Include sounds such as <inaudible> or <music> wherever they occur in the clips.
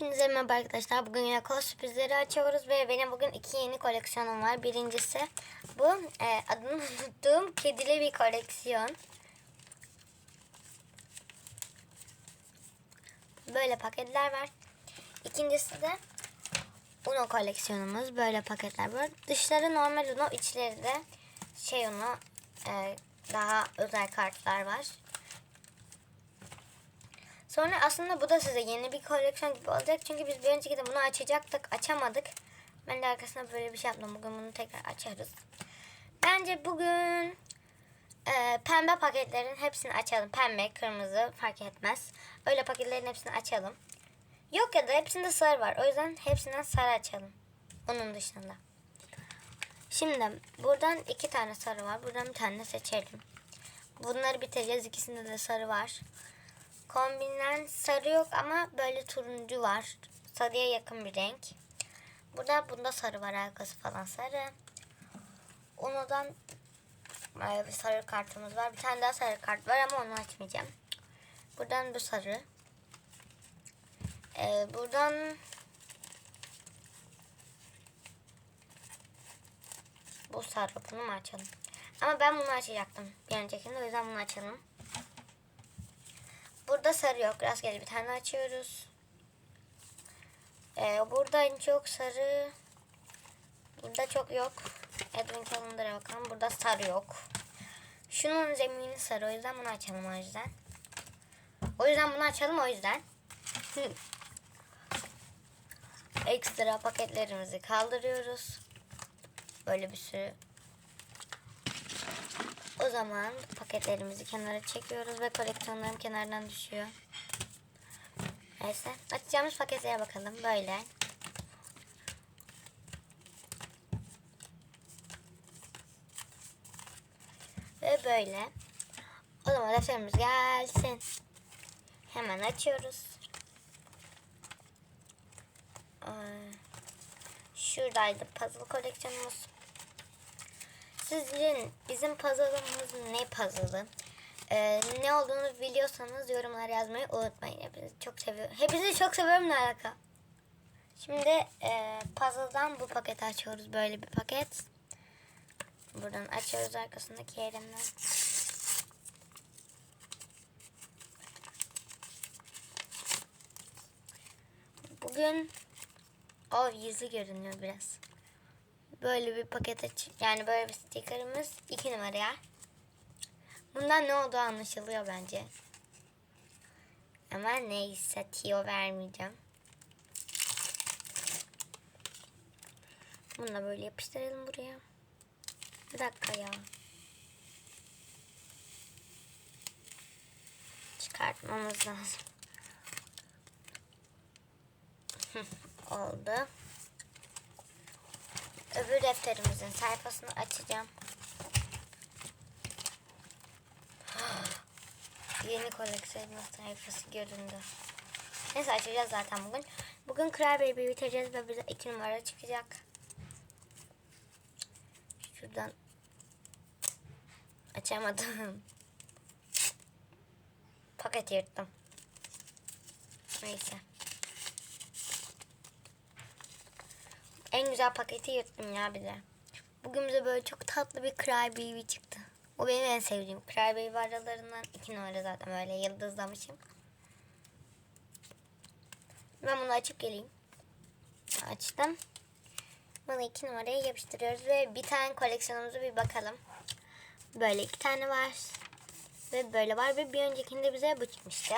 Hepinize merhaba arkadaşlar. Bugün yine kol sürprizleri açıyoruz ve benim bugün iki yeni koleksiyonum var. Birincisi bu e, adını <laughs> unuttuğum kedili bir koleksiyon. Böyle paketler var. İkincisi de Uno koleksiyonumuz. Böyle paketler var. Dışları normal Uno, içleri de şey Uno e, daha özel kartlar var. Sonra aslında bu da size yeni bir koleksiyon gibi olacak. Çünkü biz bir önceki de bunu açacaktık. Açamadık. Ben de arkasına böyle bir şey yaptım. Bugün bunu tekrar açarız. Bence bugün e, pembe paketlerin hepsini açalım. Pembe, kırmızı fark etmez. Öyle paketlerin hepsini açalım. Yok ya da hepsinde sarı var. O yüzden hepsinden sarı açalım. Onun dışında. Şimdi buradan iki tane sarı var. Buradan bir tane seçelim. Bunları bitireceğiz. İkisinde de sarı var. Kombinlen sarı yok ama böyle turuncu var. Sarıya yakın bir renk. Burada bunda sarı var arkası falan sarı. Ondan e, bir sarı kartımız var. Bir tane daha sarı kart var ama onu açmayacağım. Buradan bu sarı. Ee, buradan bu sarı. Bunu mu açalım? Ama ben bunu açacaktım. Bir öncekinde o yüzden bunu açalım. Burada sarı yok. Rastgele bir tane açıyoruz. Ee, burada en çok sarı. Burada çok yok. Edwin Calendar'a bakalım. Burada sarı yok. Şunun zemini sarı. O yüzden bunu açalım o yüzden. O yüzden bunu açalım o yüzden. <laughs> Ekstra paketlerimizi kaldırıyoruz. Böyle bir sürü zaman paketlerimizi kenara çekiyoruz ve koleksiyonlarım kenardan düşüyor. Neyse açacağımız paketlere bakalım. Böyle. Ve böyle. O zaman defterimiz gelsin. Hemen açıyoruz. Şuradaydı puzzle koleksiyonumuz. Sizin bizim puzzle'ımız ne puzzle'ı? Ee, ne olduğunu biliyorsanız yorumlara yazmayı unutmayın. Hepinizi çok seviyorum. Hepinizi çok seviyorum ne alaka? Şimdi e, puzzle'dan bu paketi açıyoruz. Böyle bir paket. Buradan açıyoruz arkasındaki yerinden. Bugün o yüzü görünüyor biraz. Böyle bir paket aç yani böyle bir stikerimiz iki numaraya. Bundan ne olduğu anlaşılıyor bence. Ama neyse tiyo vermeyeceğim. Bunu da böyle yapıştıralım buraya. Bir dakika ya. Çıkartmamız lazım. <laughs> Oldu. Öbür defterimizin sayfasını açacağım. Yeni koleksiyonun sayfası göründü. Neyse açacağız zaten bugün. Bugün kurabiyeyi bitireceğiz ve bize iki numara çıkacak. Şuradan açamadım. Paket yırttım. Neyse. En güzel paketi yırttım ya bir de. Bugün bize böyle çok tatlı bir Crybaby çıktı. O benim en sevdiğim. Crybaby aralarından iki numara zaten böyle yıldızlamışım. Ben bunu açıp geleyim. Açtım. Bunu iki numaraya yapıştırıyoruz ve bir tane koleksiyonumuza bir bakalım. Böyle iki tane var. Ve böyle var ve bir öncekinde bize bu çıkmıştı.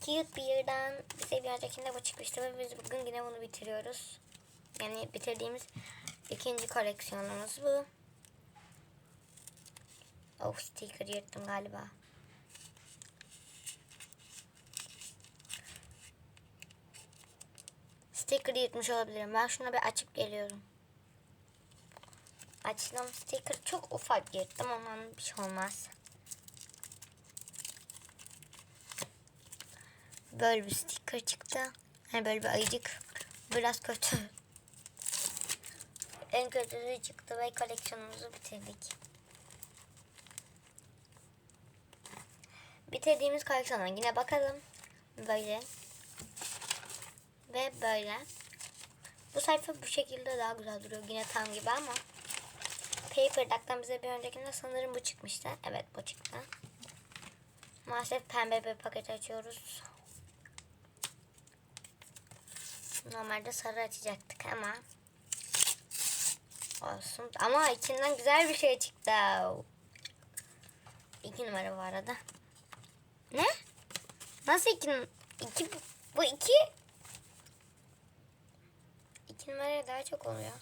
Cute Beer'dan bize bir öncekinde bu çıkmıştı ve biz bugün yine bunu bitiriyoruz. Yani bitirdiğimiz ikinci koleksiyonumuz bu. Oh sticker yırttım galiba. Sticker yırtmış olabilirim. Ben şunu bir açıp geliyorum. Açtım. Sticker çok ufak yırttım. Ondan bir şey olmaz. Böyle bir sticker çıktı. Hani böyle bir ayıcık. Biraz kötü. En kötüsü çıktı ve koleksiyonumuzu bitirdik. Bitirdiğimiz koleksiyona yine bakalım. Böyle. Ve böyle. Bu sayfa bu şekilde daha güzel duruyor. Yine tam gibi ama. Paper Duck'tan bize bir öncekinde sanırım bu çıkmıştı. Evet bu çıktı. Maalesef pembe bir paket açıyoruz. Normalde sarı açacaktık ama olsun. Ama içinden güzel bir şey çıktı. İki numara bu arada. Ne? Nasıl iki? iki bu iki? İki numaraya daha çok oluyor.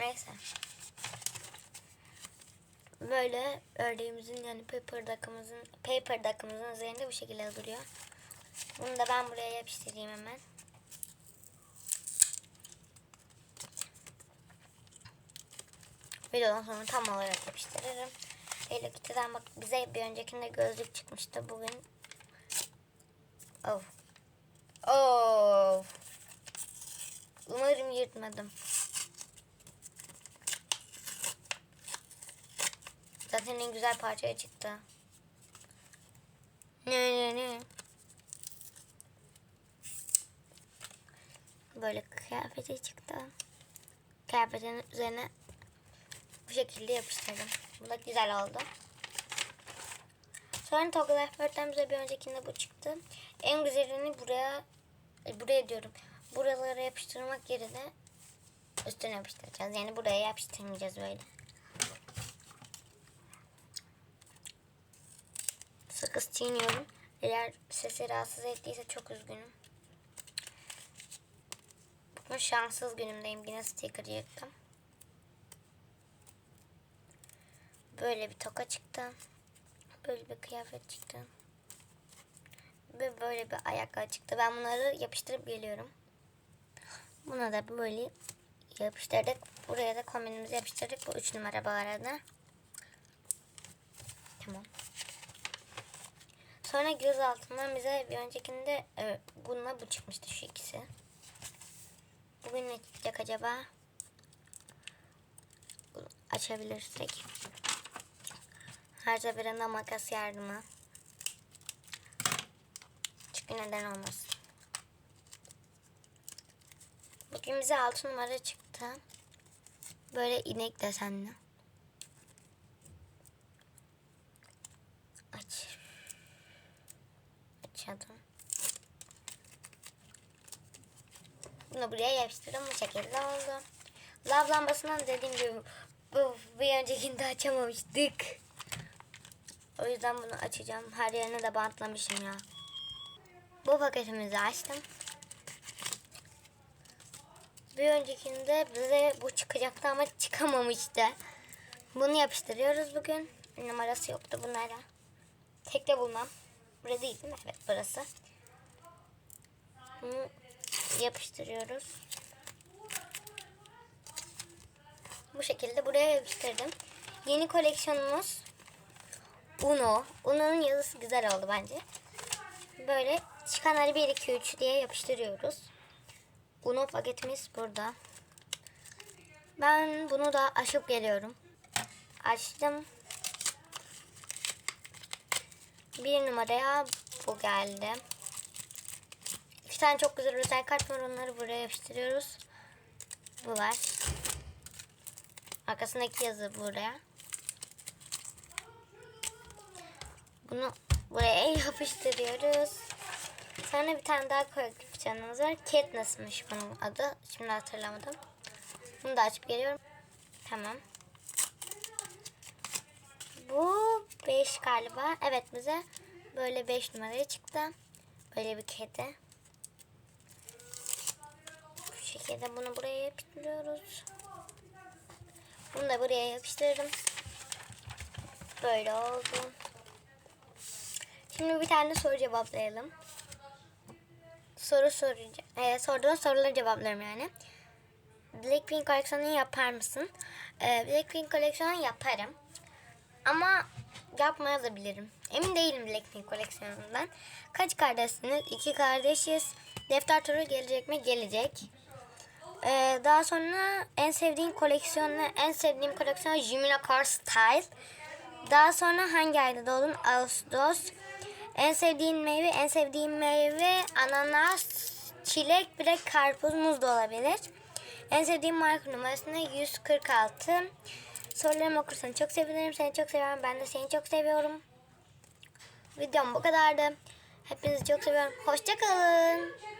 Neyse. Böyle ördeğimizin yani paper duck'ımızın paper duck'ımızın üzerinde bu şekilde duruyor. Bunu da ben buraya yapıştırayım hemen. Videodan sonra tam olarak yapıştırırım. Hello Kitty'den bak bize bir öncekinde gözlük çıkmıştı. Bugün Of. Of. Umarım yırtmadım. Zaten en güzel parçaya çıktı. Ne ne ne. Böyle kıyafeti çıktı. Kıyafetin üzerine bu şekilde yapıştırdım. Bu da güzel oldu. Sonra Toggle F4'ten bize bir öncekinde bu çıktı. En güzelini buraya e, buraya diyorum. Buralara yapıştırmak yerine üstüne yapıştıracağız. Yani buraya yapıştırmayacağız böyle. Sakız çiğniyorum. Eğer sesi rahatsız ettiyse çok üzgünüm. Bugün şanssız günümdeyim. Yine sticker yıktım. Böyle bir toka çıktı. Böyle bir kıyafet çıktı. Ve böyle bir ayakkabı çıktı. Ben bunları yapıştırıp geliyorum. Buna da böyle yapıştırdık. Buraya da kombinimizi yapıştırdık. Bu üç numara bu arada. Tamam. Sonra göz altından bize bir öncekinde evet, bununla bu çıkmıştı şu ikisi. Bugün ne çıkacak acaba? Açabilirsek. Her seferinde makas yardımı. Çünkü neden olmasın. Bugün bize 6 numara çıktı. Böyle inek desenli. Aç. Açalım. Bunu buraya yapıştırdım. Bu şekilde oldu. Lav lambasından dediğim gibi bu bir öncekinde açamamıştık. O yüzden bunu açacağım. Her yerine de bantlamışım ya. Bu paketimizi açtım. Bir öncekinde bize bu çıkacaktı ama çıkamamıştı. Bunu yapıştırıyoruz bugün. Numarası yoktu bunlara. Tekte bulmam. Burası değil mi? Evet burası. Bunu yapıştırıyoruz. Bu şekilde buraya yapıştırdım. Yeni koleksiyonumuz Uno. Uno'nun yazısı güzel oldu bence. Böyle çıkanları 1, 2, 3 diye yapıştırıyoruz. Uno paketimiz burada. Ben bunu da açıp geliyorum. Açtım. Bir numaraya bu geldi. İki tane çok güzel özel kart var. Onları buraya yapıştırıyoruz. Bu var. Arkasındaki yazı buraya. Bunu buraya <laughs> yapıştırıyoruz. Sonra bir tane daha koleksiyonumuz var. Katniss'mış bunun adı. Şimdi hatırlamadım. Bunu da açıp geliyorum. Tamam. Bu 5 galiba. Evet bize böyle 5 numaraya çıktı. Böyle bir kedi. Bu şekilde bunu buraya yapıştırıyoruz. Bunu da buraya yapıştırdım. Böyle oldu. Şimdi bir tane soru cevaplayalım. Soru soracağım. Ee, sorduğun soruları cevaplarım yani. Blackpink koleksiyonu yapar mısın? Ee, Blackpink koleksiyonu yaparım. Ama yapmaya da bilirim. Emin değilim Blackpink koleksiyonundan. Kaç kardeşsiniz? İki kardeşiz. Defter turu gelecek mi? Gelecek. Ee, daha sonra en sevdiğin koleksiyonu, en sevdiğim koleksiyon Jimina Car Style. Daha sonra hangi ayda doğdun? Ağustos. En sevdiğin meyve, en sevdiğim meyve ananas çilek, bir de karpuz, muz da olabilir. En sevdiğim marka numarasında 146. Sorularımı okursan çok sevinirim. Seni çok seviyorum. Ben de seni çok seviyorum. Videom bu kadardı. Hepinizi çok seviyorum. Hoşçakalın.